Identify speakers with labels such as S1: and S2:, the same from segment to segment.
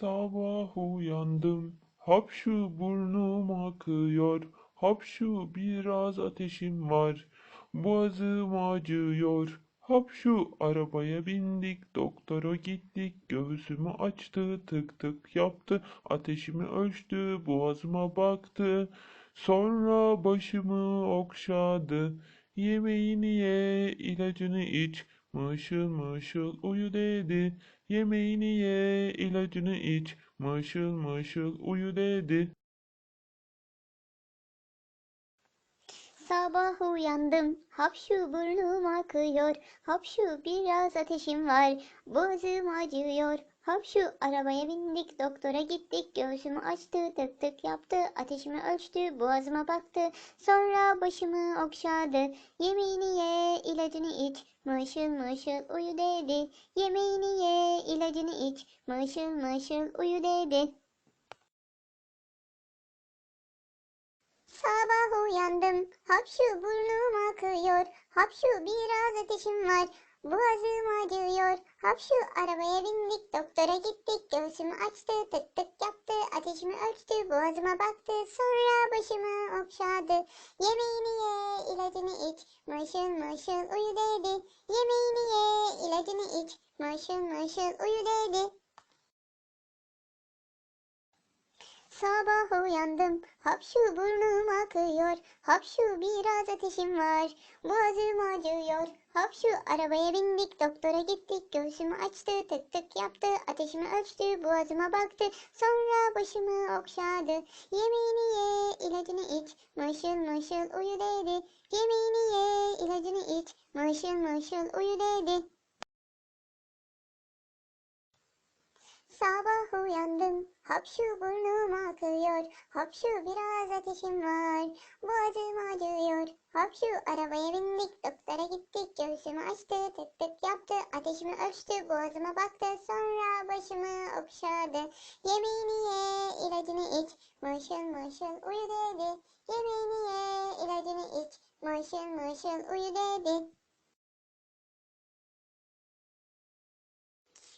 S1: Sabah uyandım, hapşu burnum akıyor, hapşu biraz ateşim var, boğazım acıyor. Hapşu arabaya bindik, doktora gittik, göğsümü açtı, tık tık yaptı, ateşimi ölçtü, boğazıma baktı. Sonra başımı okşadı, yemeğini ye, ilacını iç, mışıl mışıl uyu dedi. Yemeğini ye, ilacını iç, mışıl mışıl uyu dedi.
S2: Sabah uyandım, hapşu burnum akıyor, hapşu biraz ateşim var, boğazım acıyor. Hapşu arabaya bindik, doktora gittik, göğsümü açtı, tık tık yaptı, ateşimi ölçtü, boğazıma baktı, sonra başımı okşadı. Yemeğini ye, ilacını iç, mışıl mışıl uyu dedi. Yemeğini ye, ilacını iç, mışıl mışıl uyu dedi. Sabah uyandım, hapşu burnum akıyor, hapşu biraz ateşim var, boğazım acıyor. Hapşu arabaya bindik, doktora gittik, göğsümü açtı, tık tık yaptı, ateşimi ölçtü, boğazıma baktı, sonra başımı okşadı. Yemeğini ye, ilacını iç, mışıl mışıl uyu dedi. Yemeğini ye, ilacını iç, mışıl mışıl uyu dedi. Sabah uyandım, hapşu burnum akıyor, hapşu biraz ateşim var, boğazım acıyor. Hapşu arabaya bindik, doktora gittik, göğsümü açtı, tık tık yaptı, ateşimi ölçtü, boğazıma baktı, sonra başımı okşadı. Yemeğini ye, ilacını iç, mışıl mışıl uyu dedi. Yemeğini ye, ilacını iç, mışıl mışıl uyu dedi. Sabah uyandım, hapşu burnum akıyor, hapşu biraz ateşim var, boğazım acıyor. Hapşu arabaya bindik, doktora gittik, göğsümü açtı, tık tık yaptı, ateşimi ölçtü, boğazıma baktı, sonra başımı okşadı. Yemeğini ye, ilacını iç, mışıl mışıl uyu dedi. Yemeğini ye, ilacını iç, mışıl mışıl uyu dedi.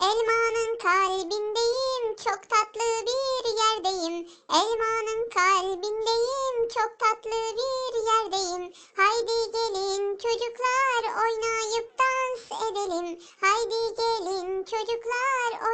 S2: Elmanın kalbindeyim, çok tatlı bir yerdeyim. Elmanın kalbindeyim, çok tatlı bir yerdeyim. Haydi gelin çocuklar oynayıp dans edelim. Haydi gelin çocuklar oynayıp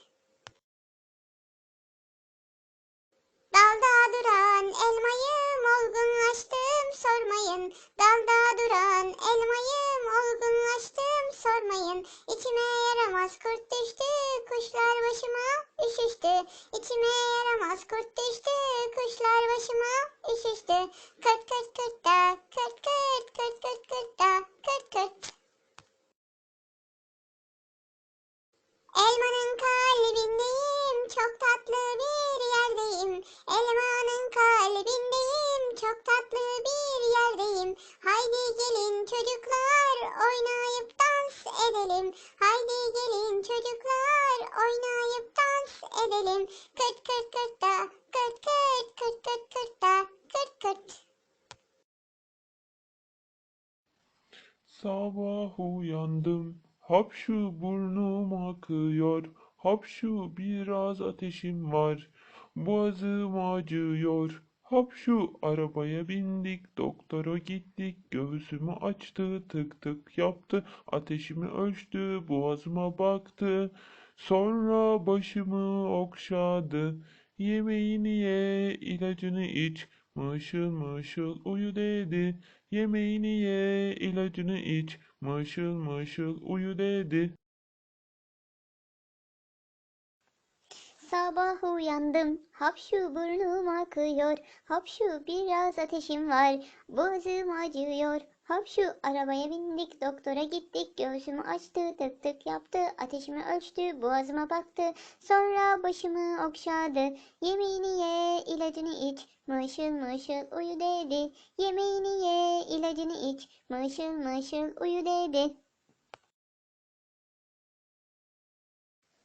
S2: Dalda duran elmayım olgunlaştım sormayın. Dalda
S1: Sabah uyandım, hapşu burnum akıyor, hapşu biraz ateşim var, boğazım acıyor. Hapşu arabaya bindik, doktora gittik, göğsümü açtı, tık tık yaptı, ateşimi ölçtü, boğazıma baktı. Sonra başımı okşadı, yemeğini ye, ilacını iç, mışıl mışıl uyu dedi. Yemeğini ye, ilacını iç, mışıl mışıl uyu dedi.
S2: Sabah uyandım, hapşu burnum akıyor, hapşu biraz ateşim var, boğazım acıyor, Hapşu arabaya bindik doktora gittik göğsümü açtı tık tık yaptı ateşimi ölçtü boğazıma baktı sonra başımı okşadı. Yemeğini ye ilacını iç mışıl mışıl uyu dedi. Yemeğini ye ilacını iç mışıl mışıl uyu dedi.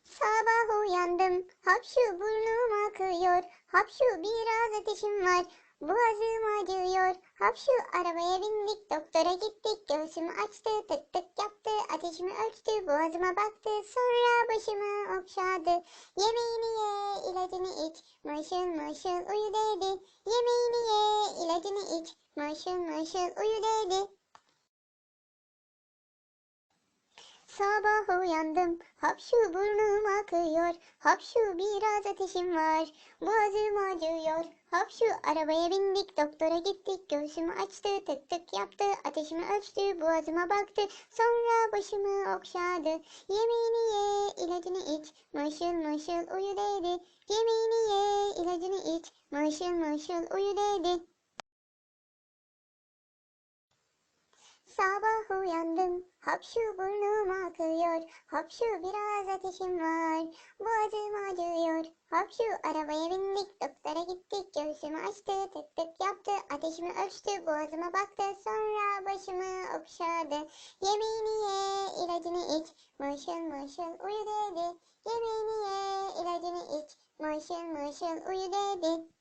S2: Sabah uyandım, hapşu burnum akıyor, hapşu biraz ateşim var, boğazım acıyor, hapşu arabaya bindik, doktora gittik, göğsümü açtı, tık tık yaptı, ateşimi ölçtü, boğazıma baktı, sonra başımı okşadı, yemeğini ye, ilacını iç, mışıl mışıl uyu dedi, yemeğini ye, ilacını iç, mışıl mışıl uyu dedi. Sabah uyandım, hapşu burnum akıyor, hapşu biraz ateşim var, boğazım acıyor, hapşu arabaya bindik, doktora gittik, göğsümü açtı, tık tık yaptı, ateşimi ölçtü, boğazıma baktı, sonra başımı okşadı, yemeğini ye, ilacını iç, mışıl mışıl uyu dedi, yemeğini ye, ilacını iç, mışıl mışıl uyu dedi. Sabah uyandım, hapşu burnum akıyor, hapşu biraz ateşim var, boğazım acıyor, hapşu arabaya bindik, doktora gittik, göğsümü açtı, tık tık yaptı, ateşimi ölçtü, boğazıma baktı, sonra başımı okşadı, yemeğini ye, ilacını iç, mışıl mışıl uyu dedi, yemeğini ye, ilacını iç, mışıl mışıl uyu dedi.